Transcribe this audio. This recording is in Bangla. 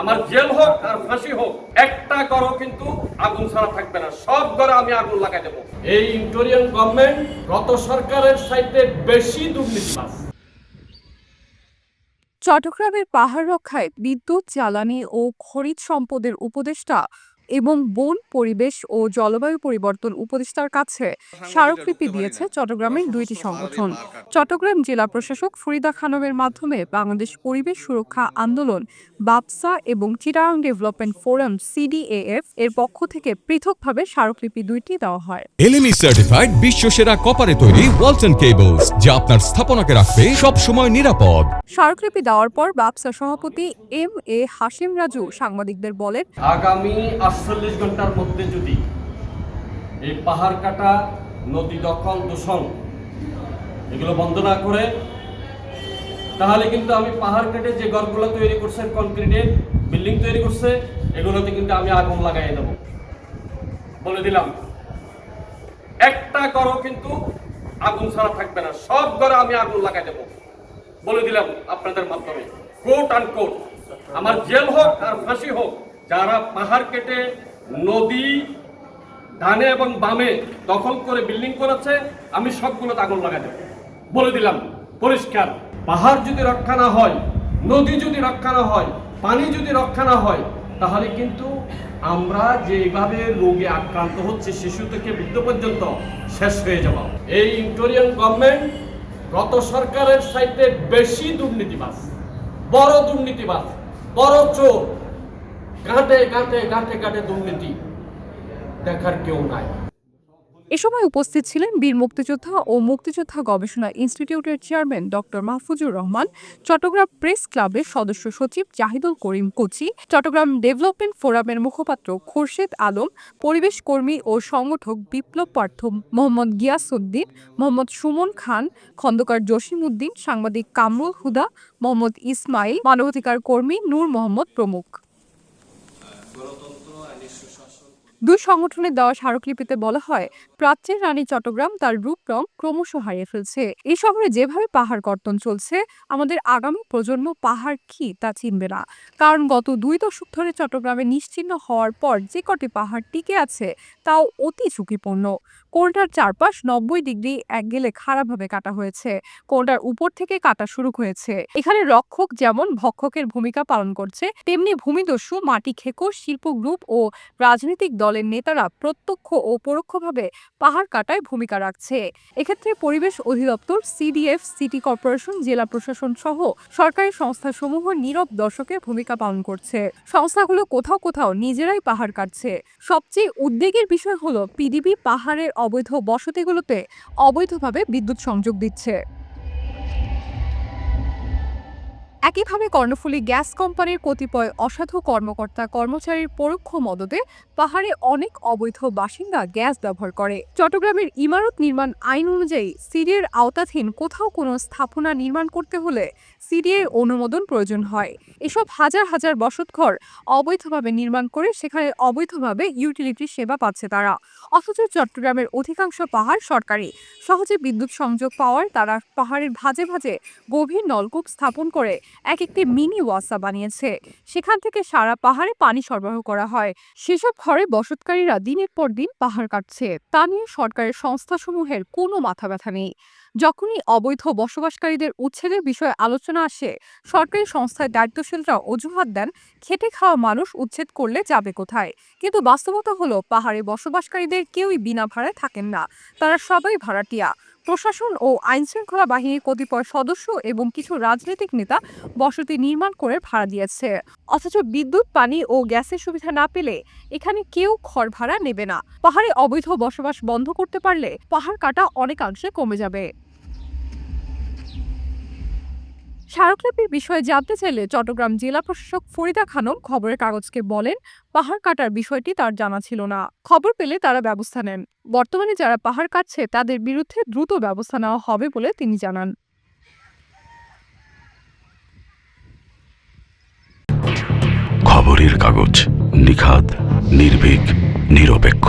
আমার জেল হোক আর ফাঁসি হোক একটা ঘরও কিন্তু আগুন ছাড়া থাকবে না। সব ঘরে আমি আগুন লাগাই দেবো। এই ইন্টোরিয়ান গভর্নমেন্ট গত সরকারের সাইতে বেশি দুর্নীতিবাজ চট্টগ্রামের পাহাড় রক্ষায় বিদ্যুৎ জ্বালানি ও খনিজ সম্পদের উপদেষ্টা এবং বন পরিবেশ ও জলবায়ু পরিবর্তন উপদেষ্টার কাছে স্মারকলিপি দিয়েছে চট্টগ্রামের দুইটি সংগঠন। চট্টগ্রাম জেলা প্রশাসক ফরিদা খানমের মাধ্যমে বাংলাদেশ পরিবেশ সুরক্ষা আন্দোলন বাপসা এবং চিটাং ডেভেলপমেন্ট ফোরাম সিডিএএফ এর পক্ষ থেকে পৃথকভাবে স্মারকলিপি দুইটি দেওয়া হয়। এলএমই সার্টিফাইড বিশ্ব সেরা কপারে তৈরি ওয়ালটন কেবলস যা আপনার স্থাপনাকে রাখবে সব সময় নিরাপদ স্মারকলিপি দেওয়ার পর বাপসা সভাপতি এম এ হাসিম রাজু সাংবাদিকদের বলেন আগামী আটচল্লিশ ঘণ্টার মধ্যে যদি এই পাহাড় কাটা, নদী দখল, দূষণ এগুলো বন্ধ না করে, তাহলে কিন্তু আমি পাহাড় কেটে যে ঘরগুলো তৈরি করছে কনক্রিটের বিল্ডিং তৈরি করছে, এগুলোতে কিন্তু আমি আগুন লাগাই দেবো। বলে দিলাম, একটা ঘরও কিন্তু আগুন ছাড়া থাকবে না, সব ঘরে আমি আগুন লাগাই দেবো। বলে দিলাম আপনাদের মাধ্যমে কোট আন কোট আমার জেল হোক আর ফাঁসি হোক যারা পাহাড় কেটে নদী ডানে এবং বামে দখল করে বিল্ডিং করেছে, আমি সবগুলোতে আগুন লাগাই দেবো। বলে দিলাম, পরিষ্কার। পাহাড় যদি রক্ষা না হয়, নদী যদি রক্ষা না হয়, পানি যদি রক্ষা না হয়, তাহলে কিন্তু আমরা যেভাবে রোগে আক্রান্ত হচ্ছে, শিশু থেকে বৃদ্ধ পর্যন্ত শেষ হয়ে যাব এই ইন্টোরিয়ান গভর্নমেন্ট গত সরকারের সাইতে বেশি দুর্নীতিবাস বড় দুর্নীতিবাস বড় চোর এ সময় উপস্থিত ছিলেন বীর মুক্তিযোদ্ধা ও মুক্তিযোদ্ধা গবেষণা ইনস্টিটিউটের chairman doctor Mahfuzur Rahman, Chittagong press ক্লাবের সদস্য সচিব জাহিদুল করিম কোচি, চট্টগ্রাম ডেভেলপমেন্ট ফোরামের মুখপাত্র খোরশেদ আলম, পরিবেশ কর্মী ও সংগঠক বিপ্লব পার্থ মোহাম্মদ গিয়াসউদ্দিন, মোহাম্মদ সুমন খান, খন্দকার জসিমউদ্দিন সাংবাদিক কামরুল হুদা, মোহাম্মদ ইসমাইল, মানবাধিকার কর্মী নূর মোহাম্মদ প্রমুখ। বিশ্ব দুই সংগঠনের দেওয়া স্মারকলিপিতে বলা হয়, প্রাচ্যের রানী চট্টগ্রাম তার রূপ রং ক্রমশ হারিয়ে ফেলছে। এই শহরে যেভাবে পাহাড় কর্তন চলছে, আমাদের আগামী প্রজন্ম পাহাড় কি তা চিনবে না। কারণ গত দুই দশক ধরে চট্টগ্রামে নিশ্চিহ্ন হওয়ার পর যে কটি পাহাড় টিকে আছে, তাও অতি ঝুঁকিপূর্ণ। কোনটার চারপাশ নব্বই ডিগ্রি এক গেলে খারাপভাবে কাটা হয়েছে, কোনটার উপর থেকে কাটা শুরু হয়েছে। এখানে রক্ষক যেমন ভক্ষকের ভূমিকা পালন করছে, তেমনি ভূমিদস্যু, মাটি খেকো শিল্প গ্রুপ ও রাজনৈতিক দলের নেতারা প্রত্যক্ষ ও পরোক্ষভাবে পাহাড় কাটায় ভূমিকা রাখছে। এক্ষেত্রে পরিবেশ অধিদপ্তর, সিডিএফ, সিটি কর্পোরেশন, জেলা প্রশাসন সহ সরকারি সংস্থাসমূহ নীরব দর্শকের ভূমিকা পালন করছে। সংস্থাগুলো কোথাও কোথাও নিজেরাই পাহাড় কাটছে। সবচেয়ে উদ্বেগের বিষয় হলো পিডিবি পাহাড়ের অবৈধ বসতিগুলোতে অবৈধভাবে বিদ্যুৎ সংযোগ দিচ্ছে। একইভাবে কর্ণফুলী গ্যাস কোম্পানির কতিপয় অসাধু কর্মকর্তা কর্মচারীর পরোক্ষ মদতে পাহাড়ে অনেক অবৈধ বাসিন্দা গ্যাস ব্যবহার করে। চট্টগ্রামের ইমারত নির্মাণ আইন অনুযায়ী সিডিএর আওতাধীন কোথাও কোনো স্থাপনা নির্মাণ করতে হলে সিডিএর অনুমোদন প্রয়োজন হয়। এসব হাজার হাজার বসতঘর অবৈধভাবে নির্মাণ করে সেখানে অবৈধভাবে ইউটিলিটি সেবা পাচ্ছে তারা। অথচ চট্টগ্রামের অধিকাংশ পাহাড় সরকারি। সহজে বিদ্যুৎ সংযোগ পাওয়ার তারা পাহাড়ের ভাজে ভাজে গভীর নলকূপ স্থাপন করে এক একটি মিনি ওয়াসা বানিয়েছে। সেখান থেকে সারা পাহাড়ে পানি সরবরাহ করা হয়। সেসব ঘরে বসতকারীরা দিনের পর দিন পাহাড় কাটছে। তা নিয়ে সরকারের সংস্থাসমূহের কোনো মাথা ব্যথা নেই। যখনই অবৈধ বসবাসকারীদের উচ্ছেদের বিষয়ে আলোচনা আসে, সরকারি সংস্থায় দায়িত্বশীলরা অজুহাত দেন, খেটে খাওয়া মানুষ উচ্ছেদ করলে যাবে কোথায়? কিন্তু বাস্তবতা হলো, পাহাড়ে বসবাসকারীদের কেউই বিনা ভাড়ায় থাকেন না। তারা সবাই ভাড়াটিয়া। প্রশাসন ও আইনশৃঙ্খলা বাহিনীর কতিপয় সদস্য এবং কিছু রাজনৈতিক নেতা বসতি নির্মাণ করে ভাড়া দিয়েছে। অথচ বিদ্যুৎ, পানি ও গ্যাসের সুবিধা না পেলে এখানে কেউ খড় ভাড়া নেবে না। পাহাড়ে অবৈধ বসবাস বন্ধ করতে পারলে পাহাড় কাটা অনেকাংশে কমে যাবে। স্মারকলিপির বিষয়ে জানতে চাইলে চট্টগ্রাম জেলা প্রশাসক ফরিদা খানম খবরের কাগজকে বলেন, পাহাড় কাটার বিষয়টি তার জানা ছিল না। খবর পেলে তারা ব্যবস্থা নেন। বর্তমানে যারা পাহাড় কাটছে, তাদের বিরুদ্ধে দ্রুত ব্যবস্থা নেওয়া হবে বলে তিনি জানান। খবরের কাগজ নিখাত নির্ভীক, নিরপেক্ষ।